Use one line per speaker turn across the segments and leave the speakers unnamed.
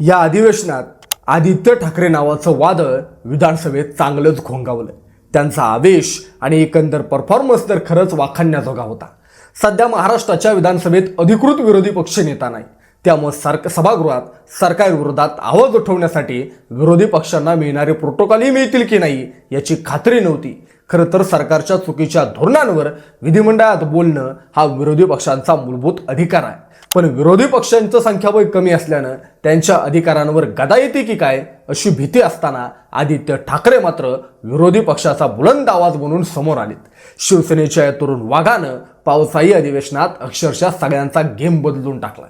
या अधिवेशनात आदित्य ठाकरे नावाचं वादळ विधानसभेत चांगलंच घोंगावलं त्यांचा आवेश आणि एकंदर परफॉर्मन्स तर खरंच वाखाणण्याजोगा होता. सध्या महाराष्ट्राच्या विधानसभेत अधिकृत विरोधी पक्ष नेता नाही. त्यामुळे सरक सभागृहात सरकारविरोधात आवाज उठवण्यासाठी विरोधी पक्षांना मिळणारे प्रोटोकॉलही मिळतील की नाही याची खात्री नव्हती. खरं तर सरकारच्या चुकीच्या धोरणांवर विधिमंडळात बोलणं हा विरोधी पक्षांचा मूलभूत अधिकार आहे. पण विरोधी पक्षांचं संख्याबळ कमी असल्यानं त्यांच्या अधिकारांवर गदा येते की काय अशी भीती असताना आदित्य ठाकरे मात्र विरोधी पक्षाचा बुलंद आवाज बनून समोर आलेत. शिवसेनेच्या या तरुण वाघानं पावसाळी अधिवेशनात अक्षरशः सगळ्यांचा गेम बदलून टाकला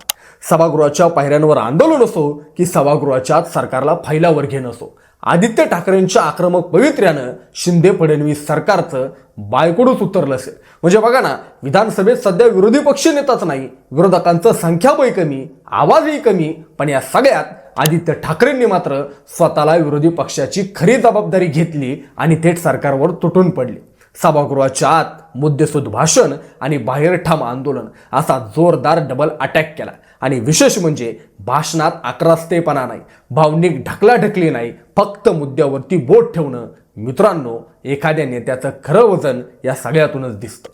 सभागृहाच्या पायऱ्यांवर आंदोलन असो की सभागृहाच्या सरकारला फैलावर घेणं असो. आदित्य ठाकरेंच्या आक्रमक पवित्र्यानं शिंदे फडणवीस सरकारचं बायकोडूच उतरलं असेल. म्हणजे बघा ना विधानसभेत सध्या विरोधी पक्ष नेताच नाही विरोधकांचं संख्याबळी कमी आवाजही कमी पण या सगळ्यात आदित्य ठाकरेंनी मात्र स्वतःला विरोधी पक्षाची खरी जबाबदारी घेतली आणि थेट सरकारवर तुटून पडली. सभागृहाच्या आत मुद्देसूद भाषण आणि बाहेर ठाम आंदोलन असा जोरदार डबल अटॅक केला. आणि विशेष म्हणजे भाषणात आक्रास्तेपणा नाही भावनिक ढकलाढकली नाही फक्त मुद्द्यावरती बोट ठेवणं मित्रांनो एखाद्या नेत्याचं खरं वजन या सगळ्यातूनच दिसतं.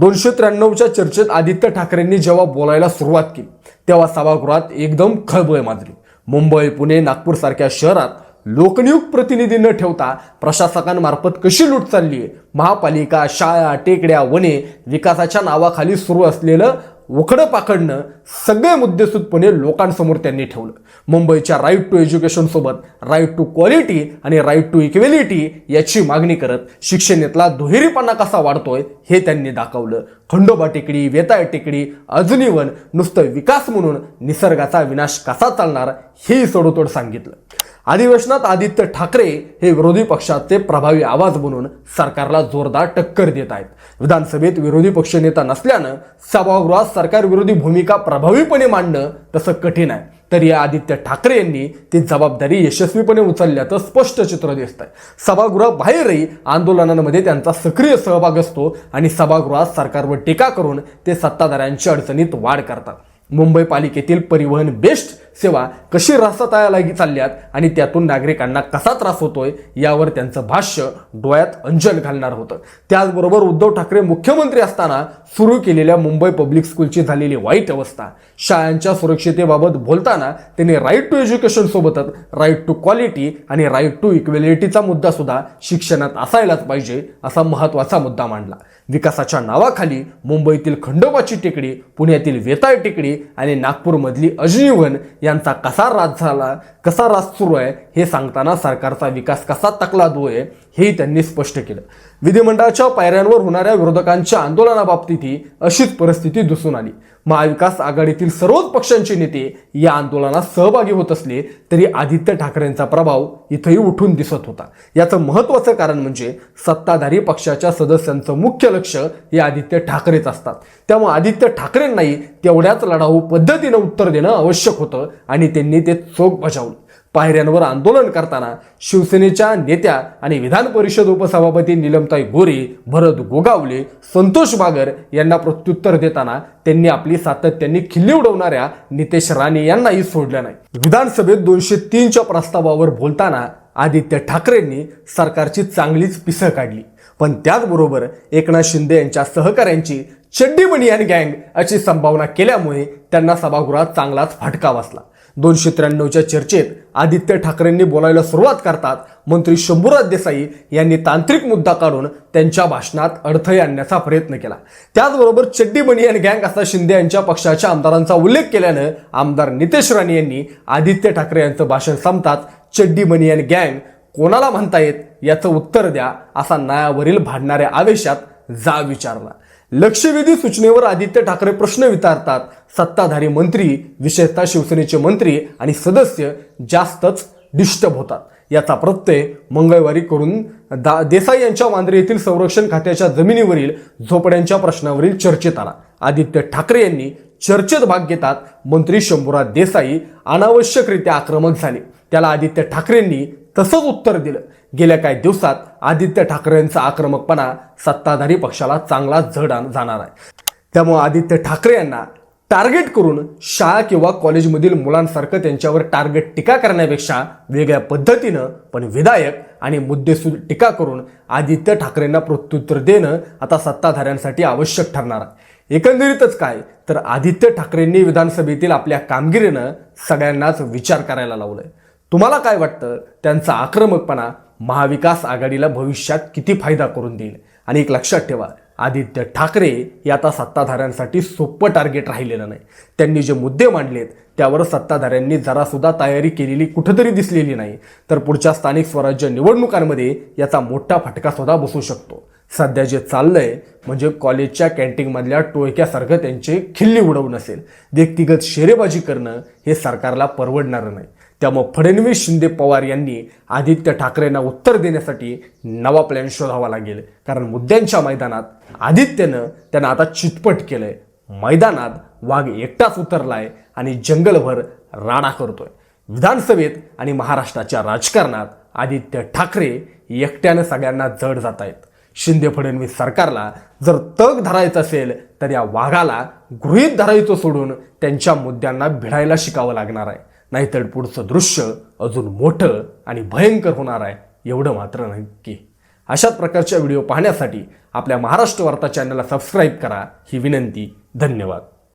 दोनशे त्र्याण्णवच्या चर्चेत आदित्य ठाकरेंनी जेव्हा बोलायला सुरुवात केली तेव्हा सभागृहात एकदम खळबळ माजली. मुंबई पुणे नागपूर सारख्या शहरात लोकनियुक्त प्रतिनिधी न ठेवता प्रशासकांमार्फत कशी लूट चालली आहे? महापालिका शाळा टेकड्या वने विकासाच्या नावाखाली सुरू असलेलं उखडं पाकडणं सगळे मुद्देसूदपणे लोकांसमोर त्यांनी ठेवलं. मुंबईच्या राईट टू एज्युकेशन सोबत राईट टू क्वालिटी आणि राईट टू इक्वेलिटी याची मागणी करत शिक्षणेतला दुहेरीपणा कसा वाढतोय हे त्यांनी दाखवलं. खंडोबा टेकडी वेताळ टेकडी अजनीवन नुसतं विकास म्हणून निसर्गाचा विनाश कसा चालणार हेही सडोतोड सांगितलं. अधिवेशनात आदित्य ठाकरे हे विरोधी पक्षाचे प्रभावी आवाज बनून सरकारला जोरदार टक्कर देत आहेत. विधानसभेत विरोधी पक्षनेता नसल्यानं सभागृहात सरकार विरोधी भूमिका प्रभावीपणे मांडणं तसं कठीण आहे. तर या आदित्य ठाकरे यांनी ती जबाबदारी यशस्वीपणे उचलल्याचं स्पष्ट चित्र दिसत आहे सभागृहाबाहेरही आंदोलनांमध्ये त्यांचा सक्रिय सहभाग असतो आणि सभागृहात सरकारवर टीका करून ते सत्ताधाऱ्यांच्या अडचणीत वाढ करतात. मुंबई पालिकेतील परिवहन बेस्ट सेवा कशी रासाताया चालल्यात आणि त्यातून नागरिकांना कसा त्रास होतोय यावर त्यांचं भाष्य डोळ्यात अंजल घालणार होतं. त्याचबरोबर उद्धव ठाकरे मुख्यमंत्री असताना सुरू केलेल्या मुंबई पब्लिक स्कूलची झालेली वाईट अवस्था. शाळांच्या सुरक्षितेबाबत बोलताना त्यांनी राईट टू एज्युकेशन सोबतच राईट टू क्वालिटी आणि राईट टू इक्वेलिटीचा मुद्दा सुद्धा शिक्षणात असायलाच पाहिजे असा महत्त्वाचा मुद्दा मांडला. विकासाच्या नावाखाली मुंबईतील खंडोबाची टेकडी पुण्यातील वेताळ टेकडी आणि नागपूरमधली अजनीवन यांचा कसा राज झाला कसा राज सुरू आहे हे सांगताना सरकारचा विकास कसा तकला आहे हेही त्यांनी स्पष्ट केलं. विधिमंडळाच्या पायऱ्यांवर होणाऱ्या विरोधकांच्या आंदोलनाबाबतीतही अशीच परिस्थिती दिसून आली. महाविकास आघाडीतील सर्वच पक्षांचे नेते या आंदोलनात सहभागी होत असले तरी आदित्य ठाकरेंचा प्रभाव इथंही उठून दिसत होता. याचं महत्वाचं कारण म्हणजे सत्ताधारी पक्षाच्या सदस्यांचं मुख्य लक्ष हे आदित्य ठाकरेच असतात. त्यामुळे आदित्य ठाकरेंनाही तेवढ्याच लढाऊ पद्धतीनं उत्तर देणं आवश्यक होतं आणि त्यांनी ते चोख बजावलं. पायऱ्यांवर आंदोलन करताना शिवसेनेच्या नेत्या आणि विधान परिषद उपसभापती निलमताई गोरे भरत गोगावले संतोष बागर यांना प्रत्युत्तर देताना त्यांनी आपली सातत्याने खिल्ली उडवणाऱ्या नितेश राणे यांनाही सोडलं नाही. विधानसभेत दोनशे तीनच्या प्रस्तावावर बोलताना आदित्य ठाकरेंनी सरकारची चांगलीच पिसं काढली. पण त्याचबरोबर एकनाथ शिंदे यांच्या सहकाऱ्यांची चड्डी आणि गँग अशी संभावना केल्यामुळे त्यांना सभागृहात चांगलाच फटका बसला. दोनशे त्र्याण्णवच्या चर्चेत आदित्य ठाकरेंनी बोलायला सुरुवात करतात. मंत्री शंभूराज देसाई यांनी तांत्रिक मुद्दा काढून त्यांच्या भाषणात अडथळे आणण्याचा प्रयत्न केला. त्याचबरोबर चड्डी बनियान गँग असा शिंदे यांच्या पक्षाच्या आमदारांचा उल्लेख केल्यानं आमदार नितेश राणे यांनी आदित्य ठाकरे यांचं भाषण संपताच चड्डी बनियान गँग कोणाला म्हणतायत याचं उत्तर द्या असा न्यायावरील भांडणाऱ्या आवेशात जा विचारला. लक्षवेधी सूचनेवर आदित्य ठाकरे प्रश्न विचारतात. सत्ताधारी मंत्री विशेषतः शिवसेनेचे मंत्री आणि सदस्य जास्तच डिस्टर्ब होतात. याचा प्रत्यय मंगळवारी करून दा देसाई यांच्या वांद्रे येथील संरक्षण खात्याच्या जमिनीवरील झोपड्यांच्या प्रश्नावरील चर्चेत आला. आदित्य ठाकरे यांनी चर्चेत भाग घेतात. मंत्री शंभूराज देसाई अनावश्यकरित्या आक्रमक झाले. त्याला आदित्य ठाकरेंनी तसंच उत्तर दिलं. गेल्या काही दिवसात आदित्य ठाकरेंचा आक्रमकपणा सत्ताधारी पक्षाला चांगला झड जाणार आहे. त्यामुळे आदित्य ठाकरे यांना टार्गेट करून शाळा किंवा कॉलेजमधील मुलांसारखं त्यांच्यावर टार्गेट टीका करण्यापेक्षा वेगळ्या पद्धतीनं पण विधायक आणि मुद्देसूद टीका करून आदित्य ठाकरेंना प्रत्युत्तर देणं आता सत्ताधाऱ्यांसाठी आवश्यक ठरणार आहे. एकंदरीतच काय तर आदित्य ठाकरेंनी विधानसभेतील आपल्या कामगिरीनं सगळ्यांनाच विचार करायला लावलाय. तुम्हाला काय वाटतं? त्यांचा आक्रमकपणा महाविकास आघाडीला भविष्यात किती फायदा करून देईल? आणि एक लक्षात ठेवा आदित्य ठाकरे हे आता सत्ताधाऱ्यांसाठी सोपं टार्गेट राहिलेलं नाही. त्यांनी जे मुद्दे मांडलेत त्यावर सत्ताधाऱ्यांनी जरासुद्धा तयारी केलेली कुठंतरी दिसलेली नाही. तर पुढच्या स्थानिक स्वराज्य निवडणुकांमध्ये याचा मोठा फटका सुद्धा बसू शकतो. सध्या जे चाललंय म्हणजे कॉलेजच्या कॅन्टीनमधल्या टोळक्यासारखं त्यांचे खिल्ली उडवून असेल व्यक्तिगत शेरेबाजी करणं हे सरकारला परवडणारं नाही. त्यामुळे फडणवीस शिंदे पवार यांनी आदित्य ठाकरेंना उत्तर देण्यासाठी नवा प्लॅन शोधावा लागेल. कारण मुद्द्यांच्या मैदानात आदित्यनं त्यांना आता चितपट केलंय. मैदानात वाघ एकटाच उतरलाय आणि जंगलभर राडा करतोय. विधानसभेत आणि महाराष्ट्राच्या राजकारणात आदित्य ठाकरे एकट्यानं सगळ्यांना जड जात आहेत शिंदे फडणवीस सरकारला जर तग धरायचं असेल तर या वाघाला गृहीत धरायचं सोडून त्यांच्या मुद्द्यांना भिडायला शिकावं लागणार आहे. नाहीतर पुढचं दृश्य अजून मोठं आणि भयंकर होणार आहे एवढं मात्र नक्की. अशाच प्रकारच्या व्हिडिओ पाहण्यासाठी आपल्या महाराष्ट्र वार्ता चॅनलला सबस्क्राईब करा. ही विनंती धन्यवाद.